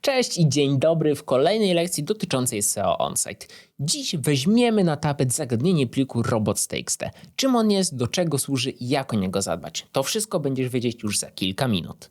Cześć i dzień dobry w kolejnej lekcji dotyczącej SEO Onsite. Dziś weźmiemy na tapet zagadnienie pliku robots.txt. Czym on jest, do czego służy i jak o niego zadbać. To wszystko będziesz wiedzieć już za kilka minut.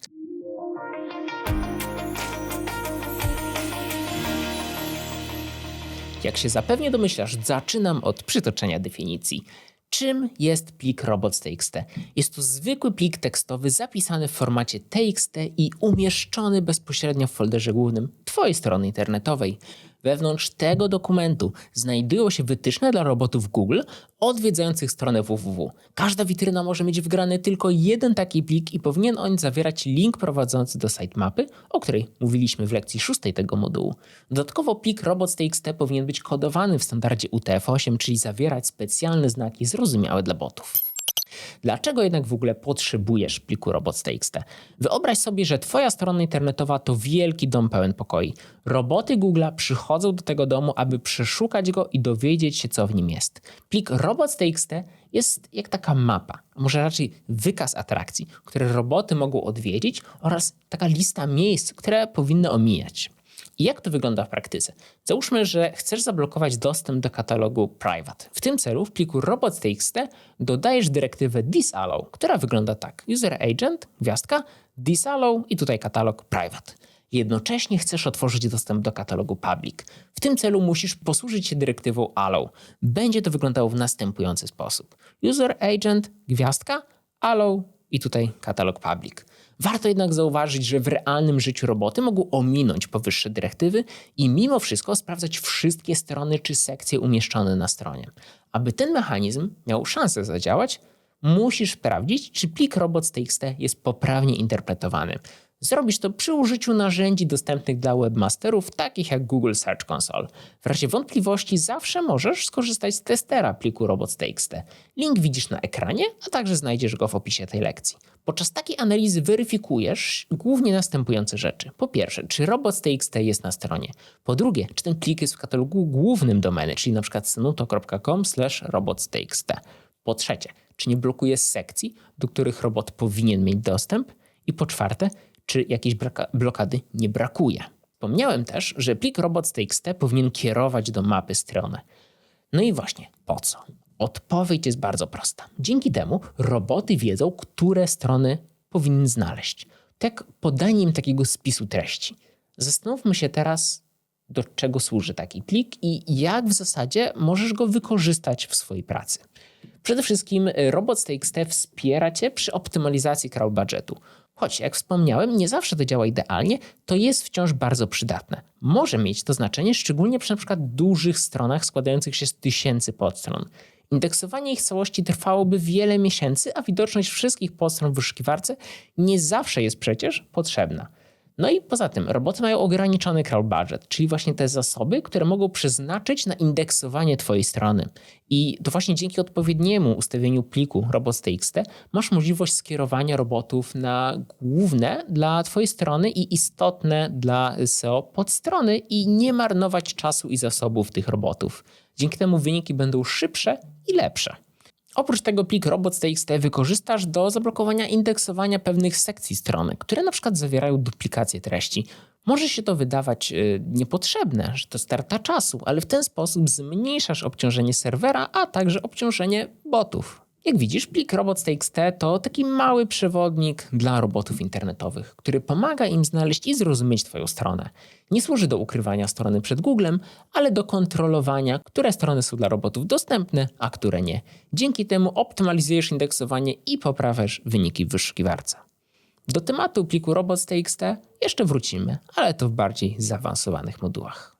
Jak się zapewnie domyślasz, zaczynam od przytoczenia definicji. Czym jest plik robots.txt? Jest to zwykły plik tekstowy zapisany w formacie TXT i umieszczony bezpośrednio w folderze głównym Twojej strony internetowej. Wewnątrz tego dokumentu znajdują się wytyczne dla robotów Google odwiedzających stronę www. Każda witryna może mieć wgrany tylko jeden taki plik i powinien on zawierać link prowadzący do sitemapy, o której mówiliśmy w lekcji szóstej tego modułu. Dodatkowo plik robots.txt powinien być kodowany w standardzie UTF-8, czyli zawierać specjalne znaki zrozumiałe dla botów. Dlaczego jednak w ogóle potrzebujesz pliku robots.txt? Wyobraź sobie, że twoja strona internetowa to wielki dom pełen pokoi. Roboty Google'a przychodzą do tego domu, aby przeszukać go i dowiedzieć się, co w nim jest. Plik robots.txt jest jak taka mapa, a może raczej wykaz atrakcji, które roboty mogą odwiedzić oraz taka lista miejsc, które powinny omijać. I jak to wygląda w praktyce? Załóżmy, że chcesz zablokować dostęp do katalogu private. W tym celu w pliku robots.txt dodajesz dyrektywę disallow, która wygląda tak. User agent, gwiazdka, disallow i tutaj katalog private. Jednocześnie chcesz otworzyć dostęp do katalogu public. W tym celu musisz posłużyć się dyrektywą allow. Będzie to wyglądało w następujący sposób. User agent, gwiazdka, allow i tutaj katalog public. Warto jednak zauważyć, że w realnym życiu roboty mogą ominąć powyższe dyrektywy i mimo wszystko sprawdzać wszystkie strony czy sekcje umieszczone na stronie. Aby ten mechanizm miał szansę zadziałać, musisz sprawdzić, czy plik robots.txt jest poprawnie interpretowany. Zrobisz to przy użyciu narzędzi dostępnych dla webmasterów, takich jak Google Search Console. W razie wątpliwości zawsze możesz skorzystać z testera pliku robots.txt. Link widzisz na ekranie, a także znajdziesz go w opisie tej lekcji. Podczas takiej analizy weryfikujesz głównie następujące rzeczy. Po pierwsze, czy robots.txt jest na stronie. Po drugie, czy ten plik jest w katalogu głównym domeny, czyli np. senuto.com robots.txt. Po trzecie, czy nie blokuje sekcji, do których robot powinien mieć dostęp. I po czwarte, czy jakiejś blokady nie brakuje. Wspomniałem też, że plik robots.txt powinien kierować do mapy stronę. No i właśnie, po co? Odpowiedź jest bardzo prosta. Dzięki temu roboty wiedzą, które strony powinny znaleźć. Tak podanie im takiego spisu treści. Zastanówmy się teraz, do czego służy taki plik i jak w zasadzie możesz go wykorzystać w swojej pracy. Przede wszystkim robots.txt wspiera Cię przy optymalizacji crawl budgetu. Choć, jak wspomniałem, nie zawsze to działa idealnie, to jest wciąż bardzo przydatne. Może mieć to znaczenie szczególnie przy np. dużych stronach składających się z tysięcy podstron. Indeksowanie ich całości trwałoby wiele miesięcy, a widoczność wszystkich podstron w wyszukiwarce nie zawsze jest przecież potrzebna. No i poza tym roboty mają ograniczony crawl budget, czyli właśnie te zasoby, które mogą przeznaczyć na indeksowanie Twojej strony. I to właśnie dzięki odpowiedniemu ustawieniu pliku robots.txt masz możliwość skierowania robotów na główne dla Twojej strony i istotne dla SEO podstrony i nie marnować czasu i zasobów tych robotów. Dzięki temu wyniki będą szybsze i lepsze. Oprócz tego plik robots.txt wykorzystasz do zablokowania indeksowania pewnych sekcji strony, które na przykład zawierają duplikację treści. Może się to wydawać yy, niepotrzebne, że to starta czasu, ale w ten sposób zmniejszasz obciążenie serwera, a także obciążenie botów. Jak widzisz, plik robots.txt to taki mały przewodnik dla robotów internetowych, który pomaga im znaleźć i zrozumieć Twoją stronę. Nie służy do ukrywania strony przed Googlem, ale do kontrolowania, które strony są dla robotów dostępne, a które nie. Dzięki temu optymalizujesz indeksowanie i poprawiasz wyniki w wyszukiwarce. Do tematu pliku robots.txt jeszcze wrócimy, ale to w bardziej zaawansowanych modułach.